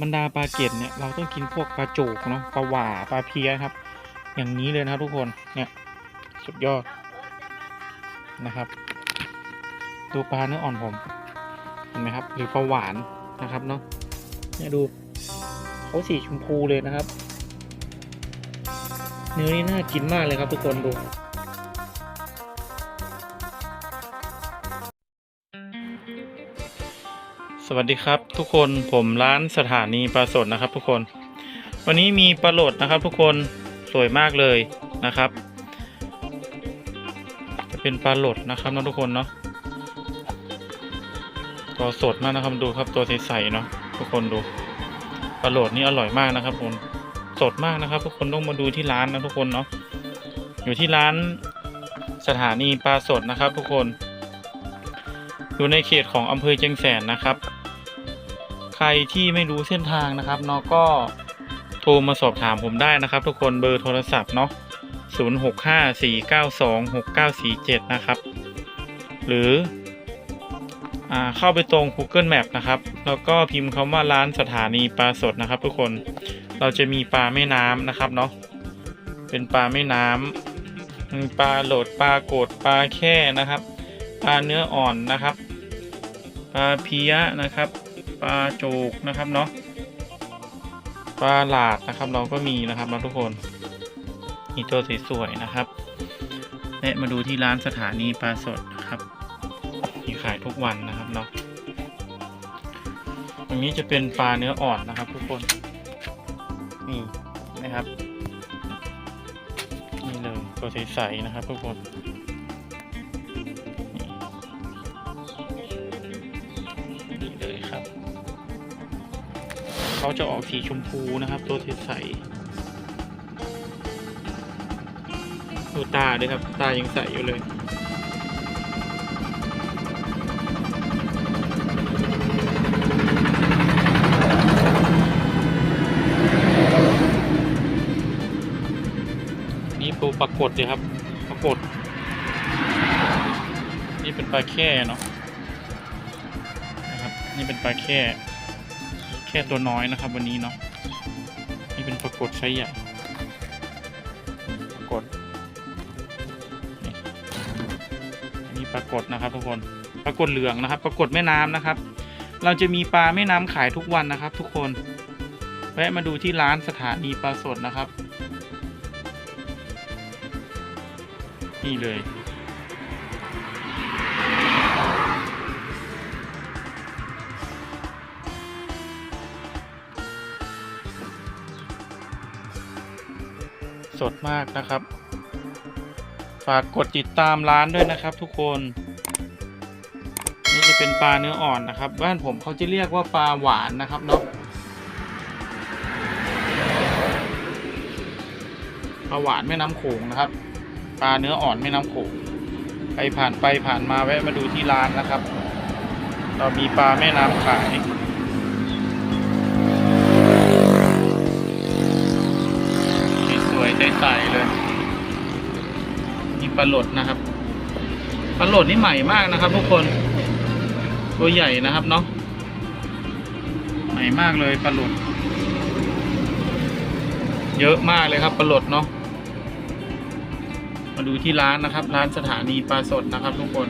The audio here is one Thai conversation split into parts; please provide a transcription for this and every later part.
บรรดาปลาเกตเนี่ยเราต้องกินพวกปลาโจกเนาะปลาหว่าปลาเพียครับ อย่างนี้เลยนะครับทุกคนเนี่ยสุดยอดนะครับดูปลาเนื้ออ่อนผมเห็นไหมครับ หรือปลาหวานนะครับเนาะเนี่ยดูเขาสีชมพูเลยนะครับ เนื้อนี่น่ากินมากเลยครับทุกคนดู สวัสดีครับทุกคนผมร้านสถานีปลาสดนะครับ ทุกคน วันนี้มีปลาโหลดนะครับ ทุกคนสวยมากเลยนะครับ จะเป็นปลาโหลดนะครับน้องทุกคนเนาะตัวสดมากนะครับดูครับตัวใสๆเนาะทุกคนดูปลาโหลดนี่อร่อยมากนะครับผมสดมากนะครับ ทุกคนต้องมาดูที่ร้านนะทุกคนเนาะอยู่ที่ร้านสถานีปลาสดนะครับ ทุกคนอยู่ในเขตของอำเภอเชียงแสนนะครับ ใครที่ไม่รู้เส้นทางนะครับเนาะก็โทรมาสอบถามผมได้นะครับ ทุกคนเบอร์โทรศัพท์เนาะ0654926947 นะครับ หรืออเข้าไปตรง Google Map นะครับ แล้วก็พิมพ์คำว่าร้านสถานีปลาสดนะครับ ทุกคนเราจะมีปลาแม่น้ำนะครับเนาะเป็นปลาแม่น้ำมีปลาโหลดปลาโกดปลาแค่นะครับ ปลาเนื้ออ่อนนะครับ ปลาเพี้ยนะครับ ปลาโจกนะครับเนาะปลาหลาดนะครับ เราก็มีนะครับเราทุกคนมีตัวสวยๆนะครับและมาดูที่ร้านสถานีปลาสดนะครับมีขายทุกวันนะครับเนาะตรงนี้จะเป็นปลาเนื้ออ่อนนะครับ ทุกคนนี่นะครับนี่เลยตัวใสๆนะครับ ทุกคน เขาจะออกสีชมพูนะครับ ตัวใสๆดูตาด้วยครับ ตายังใสอยู่เลยนี่ปูปรากฏเลยครับ ปรากฏ นี่เป็นปลาแค่เนาะนะครับ นี่เป็นปลาแค่ แค่ตัวน้อยนะครับ วันนี้เนาะนี่เป็นปรากฏไซส์ใหญ่ปรากฏนี่อันนี้ปรากฏนะครับทุกคนปรากฏเหลืองนะครับ ปรากฏแม่น้ำนะครับ เราจะมีปลาแม่น้ำขายทุกวันนะครับ ทุกคนแวะมาดูที่ร้านสถานีปลาสดนะครับ นี่เลย สดมากนะครับ ฝากกดติดตามร้านด้วยนะครับ ทุกคน นี่จะเป็นปลาเนื้ออ่อนนะครับ บ้านผมเขาจะเรียกว่าปลาหวานนะครับเนาะปลาหวานแม่น้ำโขงนะครับ ปลาเนื้ออ่อนแม่น้ำโขงใครผ่านไปผ่านมาแวะมาดูที่ร้านนะครับ เรามีปลาแม่น้ำขาย ส วยใสๆเลยนี่ปลาหลดนะครับปลาหลดนี่ใหม่มากนะครับ ทุกคนตัวใหญ่นะครับเนาะใหม่มากเลยปลาหลดเยอะมากเลยครับปลาหลดเนาะมาดูที่ร้านนะครับ ร้านสถานีปลาสดนะครับ ทุกคน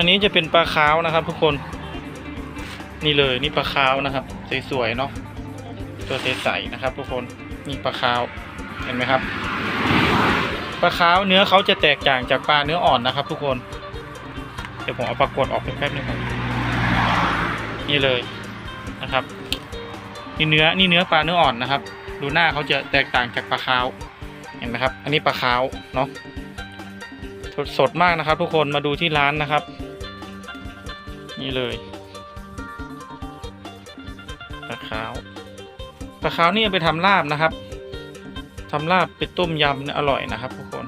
อันนี้จะเป็นปลาขาวนะครับ ทุกคน นี่เลยนี่ปลาขาวนะครับสวยๆเนาะตัวใสๆนะครับ ทุกคนนี่ปลาขาวเห็นไหมครับปลาขาวเนื้อเขาจะแตกต่างจากปลาเนื้ออ่อนนะครับ ทุกคนเดี๋ยวผมเอาปลากดออกไปแป๊บนึงครับนี่เลยนะครับนี่เนื้อนี่เนื้อปลาเนื้ออ่อนนะครับ ดูหน้าเขาจะแตกต่างจากปลาขาวเห็นไหมครับ อันนี้ปลาขาวเนาะสดสดมากนะครับ ทุกคนมาดูที่ร้านนะครับ นี่เลยปลาขาวปลาขาวนี่เอาไปทำลาบนะครับทำลาบไปต้มยำเนี่ยอร่อยนะครับทุกคน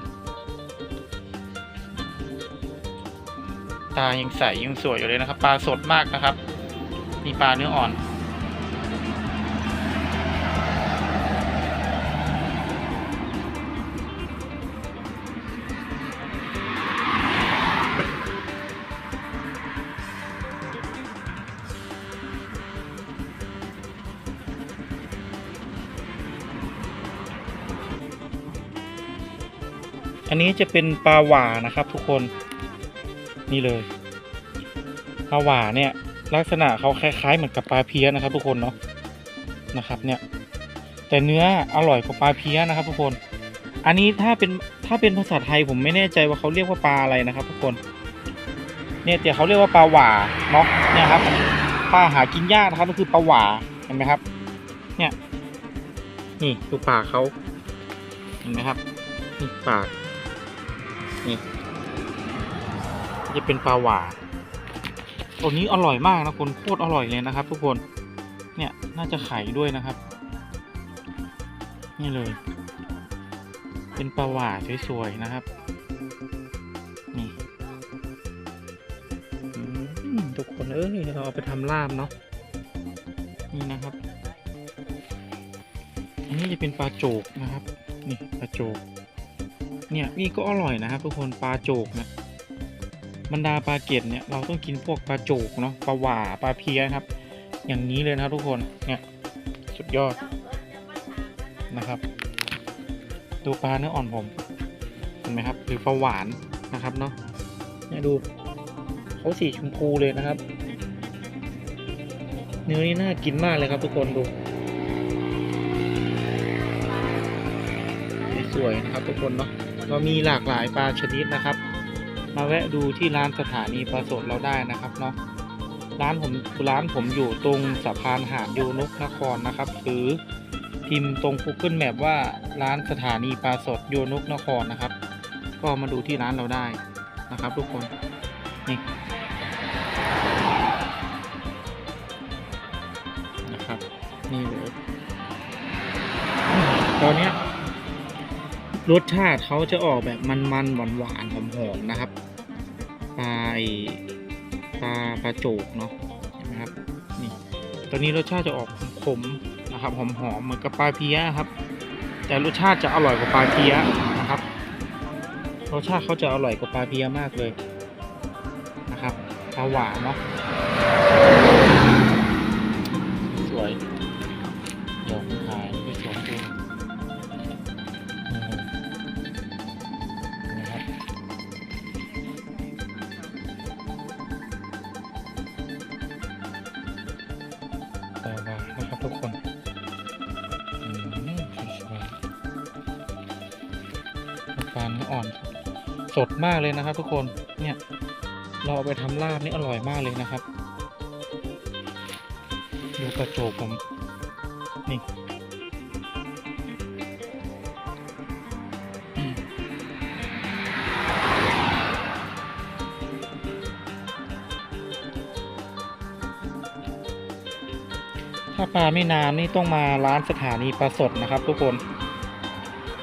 ตายังใสยังสวยอยู่เลยนะครับ ปลาสดมากนะครับ มีปลาเนื้ออ่อน อันนี้จะเป็นปลาหวานะครับ ทุกคนนี่เลยปลาหวาเนี่ย ลักษณะเขาคล้าย ๆ เหมือนกับปลาเพี้ยนะครับ ทุกคนเนาะนะครับ เนี่ย แต่เนื้ออร่อยกว่าปลาเพี้ยนะครับ ทุกคน อันนี้ถ้าเป็นถ้าเป็นภาษาไทยผมไม่แน่ใจว่าเขาเรียกว่าปลาอะไรนะครับ ทุกคน เนี่ยแต่เขาเรียกว่าปลาหวาเนาะเนี่ยครับปลาหากินยากนะครับก็คือปลาหวาเห็นไหมครับ เนี่ย นี่ดูปากเขาเห็นไหมครับนี่ปาก จะเป็นปลาหวาตัวนี้อร่อยมากนะคนโคตรอร่อยเลยนะครับ ทุกคนเนี่ยน่าจะไข่ด้วยนะครับ นี่เลย เป็นปลาหวาสวยๆนะครับนี่ทุกคนเอ้ยเราเอาไปทำลาบเนาะนี่นะครับอันนี้จะเป็นปลาโจกนะครับ นี่ปลาโจก เนี่ยนี่ก็อร่อยนะครับ ทุกคนปลาโจกเนะ บรรดาปลาเกตเนี่ยเราต้องกินพวกปลาโจกเนาะปลาหวาปลาเพียครับ อย่างนี้เลยนะทุกคนเนี่ยสุดยอดนะครับ ดูปลาเนื้ออ่อนผมเห็นไหมครับ หรือปลาหวานนะครับเนาะเนี่ยดูเขาสีชมพูเลยนะครับ เนื้อนี่น่ากินมากเลยครับทุกคนดูสวยนะครับทุกคนเนาะเรามีหลากหลายปลาชนิดนะครับ มาแวะดูที่ร้านสถานีปลาสดเราได้นะครับเนาะร้านผมร้านผมอยู่ตรงสะพานหาดโยนกนครนะครับ หรือพิมพ์ตรง Google Map ว่าร้านสถานีปลาสดโยนกนครนะครับ ก็มาดูที่ร้านเราได้นะครับ ทุกคนนี่นะครับนี่เลยตอนเนี้ย รสชาติเขาจะออกแบบมันๆหวานๆหอมๆนะครับปลาปลาปลาโจกเนาะเห็นไหมครับนี่ตัวนี้รสชาติจะออกขมๆนะครับหอมๆเหมือนกับปลาเพี้ยครับ แต่รสชาติจะอร่อยกว่าปลาเพี้ยนะครับรสชาติเขาจะอร่อยกว่าปลาเพี้ยมากเลยนะครับปลาหวานเนาะสวยเดี๋ยวผมถ่าย ปลาเนื้ออ่อนสดมากเลยนะครับ ทุกคนเนี่ยเราเอาไปทำลาบนี่อร่อยมากเลยนะครับ ดูกระโจกผมนี่ถ้าปลาไม่น้ำนี่ต้องมาร้านสถานีปลาสดนะครับ ทุกคน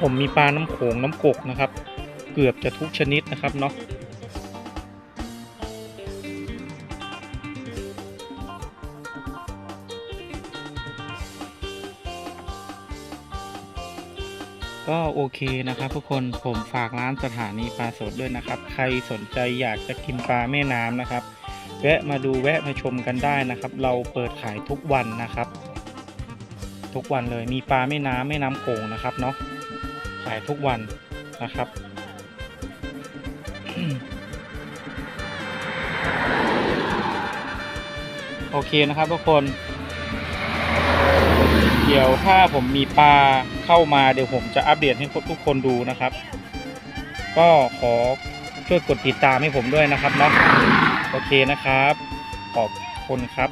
ผมมีปลาน้ำโขงน้ำกกนะครับ เกือบจะทุกชนิดนะครับเนาะก็โอเคนะครับทุกคนผมฝากร้านสถานีปลาสดด้วยนะครับ ใครสนใจอยากจะกินปลาแม่น้ำนะครับ แวะมาดูแวะมาชมกันได้นะครับ เราเปิดขายทุกวันนะครับ ทุกวันเลย มีปลาแม่น้ำแม่น้ำโขงนะครับเนาะขายทุกวันนะครับโอเคนะครับทุกคน เดี๋ยวถ้าผมมีปลาเข้ามาเดี๋ยวผมจะอัปเดตให้ทุกคนดูนะครับ ก็ขอช่วยกดติดตามให้ผมด้วยนะครับเนาะโอเคนะครับ ขอบคุณครับ